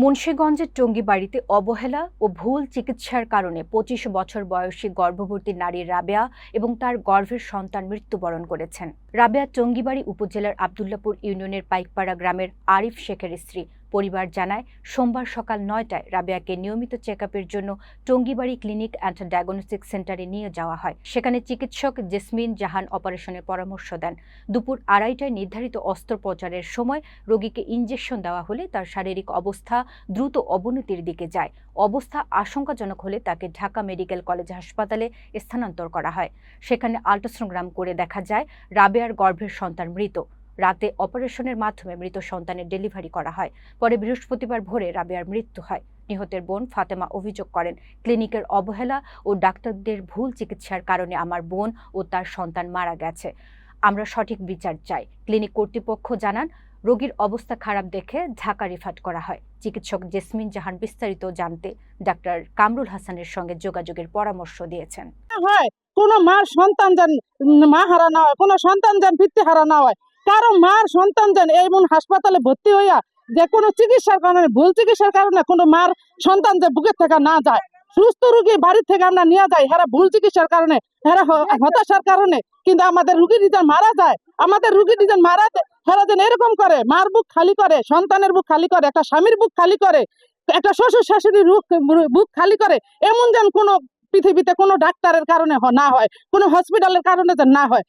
মুন্সীগঞ্জের টঙ্গিবাড়িতে অবহেলা ও ভুল চিকিৎসার কারণে পঁচিশ বছর বয়সী গর্ভবতী নারী রাবেয়া এবং তার গর্ভের সন্তান মৃত্যুবরণ করেছেন। রাবেয়া টঙ্গিবাড়ি উপজেলার আবদুল্লাপুর ইউনিয়নের পাইকপাড়া গ্রামের আরিফ শেখের স্ত্রী পরিবার জানায়, সোমবার সকাল নয়টায় রাবেয়াকে নিয়মিত চেক জন্য টঙ্গিবাড়ি ক্লিনিক অ্যান্ড ডায়াগনস্টিক সেন্টারে নিয়ে যাওয়া হয়। সেখানে চিকিৎসক জেসমিন জাহান অপারেশনের পরামর্শ দেন। দুপুর আড়াইটায় নির্ধারিত অস্ত্রোপচারের সময় রোগীকে ইঞ্জেকশন দেওয়া হলে তার শারীরিক অবস্থা দ্রুত অবনতির দিকে যায়। অবস্থা আশঙ্কাজনক হলে তাকে ঢাকা মেডিকেল কলেজ হাসপাতালে স্থানান্তর করা হয়। সেখানে আল্ট্রাসোনোগ্রাম করে দেখা যায়, রাবেয়ার গর্ভের সন্তান মৃত। রাতে অপারেশনের মাধ্যমে মৃত সন্তানের ডেলিভারি করা হয়। পরে বৃহস্পতিবার ভোরে রাবেয়ার মৃত্যু হয়। নিহতের বোন ফাতেমা অভিযোগ করেন, ক্লিনিকের অবহেলা ও ডাক্তারদের ভুল চিকিৎসার কারণে আমার বোন ও তার সন্তান মারা গেছে। আমরা সঠিক বিচার চাই। ক্লিনিক কর্তৃপক্ষ জানান, রোগীর অবস্থা খারাপ দেখে ঢাকা রিফাট করা হয়। চিকিৎসক জেসমিন জাহান বিস্তারিত জানতে ডাক্তার কামরুল হাসানের সঙ্গে যোগাযোগের পরামর্শ দিয়েছেন। হয়, কোনো মার সন্তান যেন, মা হারা না হয়, কোনো সন্তান যেন পিতৃ হারা না হয় কারও মার সন্তান যেন এমন হাসপাতালে ভর্তি হইয়া যে কোনো চিকিৎসার কারণে, ভুল চিকিৎসার কারণে কোনো মার সন্তান যে বুকের থেকে না যায়, সুস্থ রুগী বাড়ির থেকে আমরা নিয়ে যাই, হেরা ভুল চিকিৎসার কারণে, হেরা হতাশার কারণে, কিন্তু আমাদের রুগী যেন মারা যায়, আমাদের রুগী যেন মারা হেরা যেন এরকম করে, মার বুক খালি করে, সন্তানের বুক খালি করে, একটা স্বামীর বুক খালি করে, একটা শ্বশুর শাশুড়ির বুক- বুক খালি করে, এমন যেন কোনো পৃথিবীতে কোনো ডাক্তারের কারণে না হয়, কোনো হসপিটালের কারণে যেন না হয়।